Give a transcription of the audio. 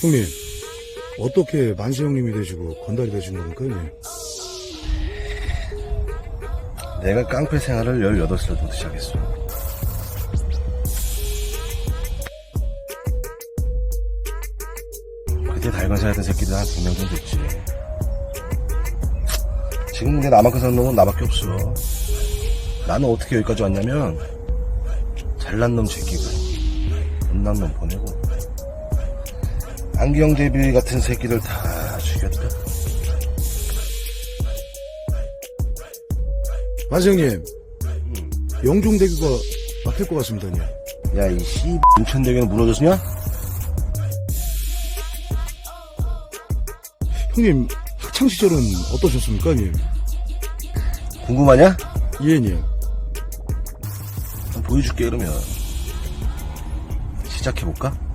형님, 어떻게 만세 형님이 되시고 건달이 되신 겁니까, 형님? 내가 깡패 생활을 18살부터 시작했어. 그때 달관사였던 새끼들 한 100명 정도 됐지. 지금 근데 나만큼 사는 놈은 나밖에 없어. 나는 어떻게 여기까지 왔냐면, 잘난 놈 새끼고, 못난 놈 보내고, 안경제비 같은 새끼들 다 죽였다. 형님, 영종대교가 막힐 것 같습니다, 형님. 야, 이 씨, 인천대교는 무너졌냐? 형님, 학창시절은 어떠셨습니까, 형님? 궁금하냐? 예. 한번 보여줄게, 그러면. 시작해볼까?